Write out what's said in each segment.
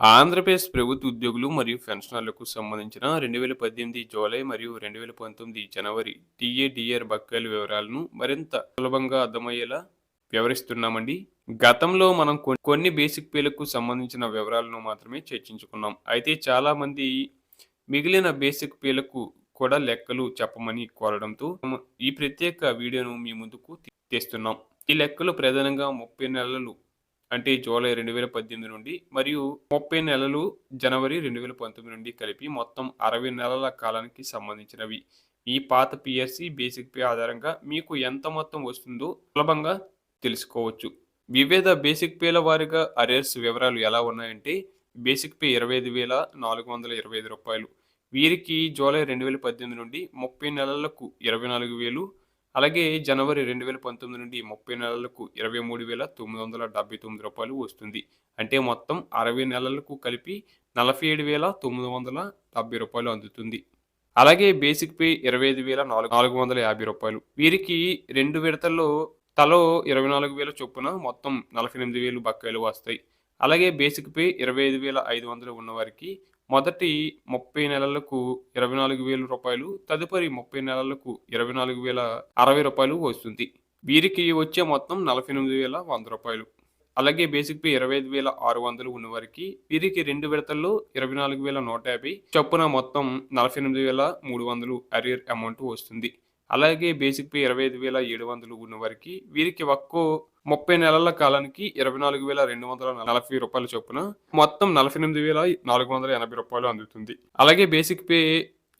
ఆంధ్రప్రదేశ్ ప్రభుత్వ ఉద్యోగులు మరియు పెన్షనర్లకు సంబంధించిన రెండు వేల పద్దెనిమిది జూలై మరియు రెండు వేల పంతొమ్మిది జనవరి టీఏడిఆర్ బకాయిల వివరాలను మరింత సులభంగా అర్థమయ్యేలా వివరిస్తున్నామండి. గతంలో మనం కొన్ని బేసిక్ పేలకు సంబంధించిన వివరాలను మాత్రమే చర్చించుకున్నాం. అయితే చాలా మంది మిగిలిన బేసిక్ పేలకు కూడా లెక్కలు చెప్పమని కోరడంతో మేము ఈ ప్రత్యేక వీడియోను మీ ముందుకు తెస్తున్నాం. ఈ లెక్కలు ప్రధానంగా ముప్పై నెలలు అంటే జూలై రెండు వేల పద్దెనిమిది నుండి మరియు ముప్పై నెలలు జనవరి రెండు వేల పంతొమ్మిది నుండి కలిపి మొత్తం అరవై నెలల కాలానికి సంబంధించినవి. ఈ పాత పిఎస్సి బేసిక్ పే ఆధారంగా మీకు ఎంత మొత్తం వస్తుందో సులభంగా తెలుసుకోవచ్చు. వివిధ బేసిక్ పేల వారిగా అరేర్స్ వివరాలు ఎలా ఉన్నాయంటే బేసిక్ పే ఇరవై ఐదు వేల నాలుగు వందల ఇరవై ఐదు రూపాయలు. వీరికి జూలై రెండు వేల పద్దెనిమిది నుండి ముప్పై నెలలకు ఇరవై నాలుగు వేలు అలాగే జనవరి రెండు వేల పంతొమ్మిది నుండి ముప్పై నెలలకు ఇరవై మూడు వేల తొమ్మిది వందల డెబ్బై తొమ్మిది రూపాయలు వస్తుంది. అంటే మొత్తం అరవై నెలలకు కలిపి నలభై ఏడు వేల తొమ్మిది వందల డెబ్బై రూపాయలు అందుతుంది. అలాగే బేసిక్ పే ఇరవై ఐదు వేల నాలుగు నాలుగు వందల యాభై రూపాయలు. వీరికి రెండు విడతల్లో తలో ఇరవై నాలుగు వేల చొప్పున మొత్తం నలభై ఎనిమిది వేలు బకాయిలు వస్తాయి. అలాగే బేసిక్ పే ఇరవై ఐదు వేల ఐదు వందలు ఉన్నవారికి మొదటి ముప్పై నెలలకు ఇరవై నాలుగు వేల రూపాయలు తదుపరి ముప్పై నెలలకు ఇరవై నాలుగు వేల అరవై రూపాయలు వస్తుంది. వీరికి వచ్చే మొత్తం నలభై ఎనిమిది వేల వంద రూపాయలు. అలాగే బేసిక్ పే ఇరవై ఐదు వేల ఆరు వందలు ఉన్న వారికి వీరికి రెండు విడతల్లో ఇరవై నాలుగు వేల నూట యాభై చొప్పున మొత్తం నలభై ఎనిమిది వేల మూడు వందలు అరియర్ అమౌంట్ వస్తుంది. అలాగే బేసిక్ పే ఇరవై ఐదు వేల ఏడు వందలు ఉన్న వారికి వీరికి ఒక్కో ముప్పై నెలల కాలానికి ఇరవై నాలుగు వేల రెండు వందల నలభై రూపాయల చొప్పున మొత్తం నలభై ఎనిమిది వేల నాలుగు వందల ఎనభై రూపాయలు అందుతుంది. అలాగే బేసిక్ పే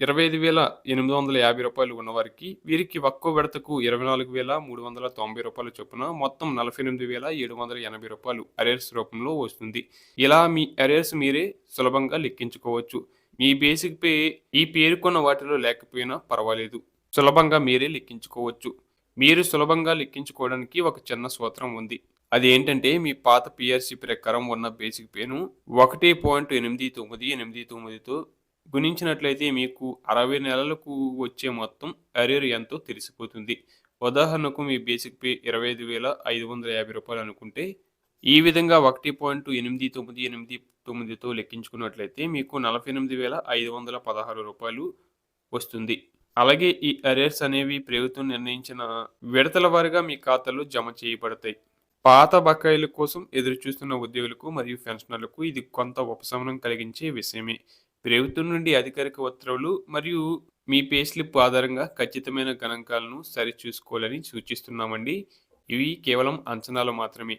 ఇరవై ఐదు వేల ఎనిమిది వందల యాభై రూపాయలు ఉన్నవారికి వీరికి ఒక్కో విడతకు ఇరవై నాలుగు వేల మూడు వందల తొంభై రూపాయల చొప్పున మొత్తం నలభై ఎనిమిది వేల ఏడు వందల ఎనభై రూపాయలు అరేర్స్ రూపంలో వస్తుంది. ఇలా మీ అరేర్స్ మీరే సులభంగా లెక్కించుకోవచ్చు. మీ బేసిక్ పే ఈ పేర్కొన్న వాటిలో లేకపోయినా పర్వాలేదు. సులభంగా మీరే లెక్కించుకోవచ్చు. మీరు సులభంగా లెక్కించుకోవడానికి ఒక చిన్న సూత్రం ఉంది. అది ఏంటంటే మీ పాత పిఆర్సి ప్రకారం ఉన్న బేసిక్ పేను ఒకటి పాయింట్ ఎనిమిది తొమ్మిది ఎనిమిది తొమ్మిదితో గుణించినట్లయితే మీకు అరవై నెలలకు వచ్చే మొత్తం అరియర్ ఎంతో తెలిసిపోతుంది. ఉదాహరణకు మీ బేసిక్ పే ఇరవై ఐదు వేల ఐదు వందల యాభై రూపాయలు అనుకుంటే ఈ విధంగా ఒకటి పాయింట్ ఎనిమిది తొమ్మిది ఎనిమిది తొమ్మిదితో లెక్కించుకున్నట్లయితే మీకు నలభై ఎనిమిది వేల ఐదు వందల పదహారు రూపాయలు వస్తుంది. అలాగే ఈ అరేర్స్ అనేవి ప్రభుత్వం నిర్ణయించిన విడతల వారిగా మీ ఖాతాలో జమ చేయబడతాయి. పాత బకాయిల కోసం ఎదురు చూస్తున్న ఉద్యోగులకు మరియు పెన్షనర్లకు ఇది కొంత ఉపశమనం కలిగించే విషయమే. ప్రభుత్వం నుండి అధికారిక ఉత్తర్వులు మరియు మీ పే స్లిప్ ఆధారంగా ఖచ్చితమైన గణాంకాలను సరిచూసుకోవాలని సూచిస్తున్నామండి. ఇవి కేవలం అంచనాలు మాత్రమే.